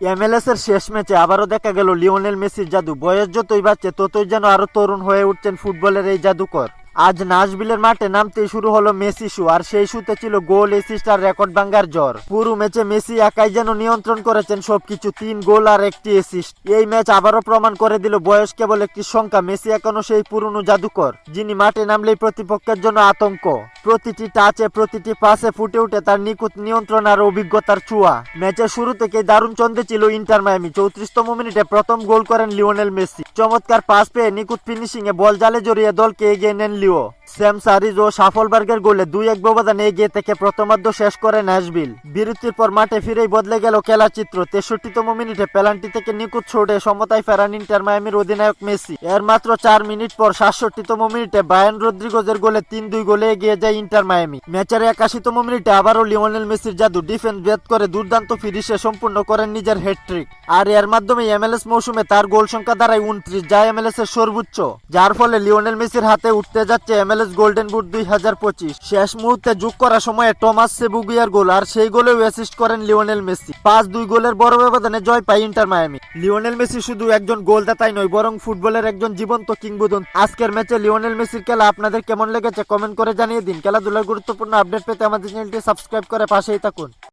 MLS এর শেষ ম্যাচে আবারও দেখা গেল লিওনেল মেসির জাদু। বয়স যতই বাড়ছে, ততই যেন আরও তরুণ হয়ে উঠছেন ফুটবলের এই জাদুকর। আজ নাশবিলের মাঠে নামতে শুরু হলো মেসি শু, আর সেই শুতে ছিল গোল এসিস্ট আর রেকর্ড ভাঙ্গার জ্বর। পুরো ম্যাচে মেসি একাই যেন নিয়ন্ত্রণ করেছেন সবকিছু, তিন গোল আর একটি এসিস্ট এই ম্যাচ আবারও প্রমাণ করে দিল বয়স কেবল একটি সংখ্যা, মেসি এখনও সেই পুরনো জাদুকর, যিনি মাঠে নামলেই প্রতিপক্ষের জন্য আতঙ্ক। প্রতিটি টাচে প্রতিটি পাসে ফুটে উঠে তার নিখুঁত নিয়ন্ত্রণ আর অভিজ্ঞতার চুয়া ম্যাচের শুরু থেকে দারুণ চন্দে ছিল ইন্টার মায়ামি, চৌত্রিশতম মিনিটে প্রথম গোল করেন লিওনেল মেসি। চমৎকার পাস পেয়ে নিখুঁত ফিনিশিং এ বল জালে জড়িয়ে দলকে এগিয়ে নেন লিও স্যাম সারিজ ও সাফলবার্গের গোলে দুই এক ব্যবধানে এগিয়ে থেকে প্রথমার্ধ শেষ করে ন্যাশবিল বিরতির পর মাঠে ফিরেই বদলে গেল খেলার চিত্র। তেষট্টিতম মিনিটে পেনাল্টি থেকে নিখুঁত ছোড়ে সমতায় ফেরান ইন্টার মায়ামির অধিনায়ক মেসি। এর মাত্র চার মিনিট পর সাতষট্টিতম মিনিটে বায়ান রদ্রিগোজের গোলে তিন দুই গোলে এগিয়ে যায় ইন্টার মায়ামি। ম্যাচের একাশিতম মিনিটে আবারও লিওনেল মেসির জাদু ডিফেন্স ভেদ করে দুর্দান্ত ফিনিশে সম্পূর্ণ করেন নিজের হ্যাট্রিক আর এর মাধ্যমে এমএলএস মৌসুমে তার গোল সংখ্যা দাঁড়ায় উনত্রিশ, যা এমএলএস এর সর্বোচ্চ। যার ফলে লিওনেল মেসির হাতে উঠতে যাচ্ছে এমএলএস গোল্ডেন বুট দুই হাজার পঁচিশ। শেষ মুহূর্তে যোগ করার সময়ে টমাস সেবুগিয়ার গোল, আর সেই গোলেও অ্যাসিস্ট করেন লিওনেল মেসি পাঁচ দুই গোলের বড় ব্যবধানে জয় পায় ইন্টার মায়ামি লিওনেল মেসি শুধু একজন গোলদাতাই নয়, বরং ফুটবলের একজন জীবন্ত কিংবদন্তি। আজকের ম্যাচে লিওনেল মেসির খেলা আপনাদের কেমন লেগেছে কমেন্ট করে জানিয়ে দিন। খেলাধুলার গুরুত্বপূর্ণ আপডেট পেতে আমাদের চ্যানেলটি সাবস্ক্রাইব করে পাশেই থাকুন।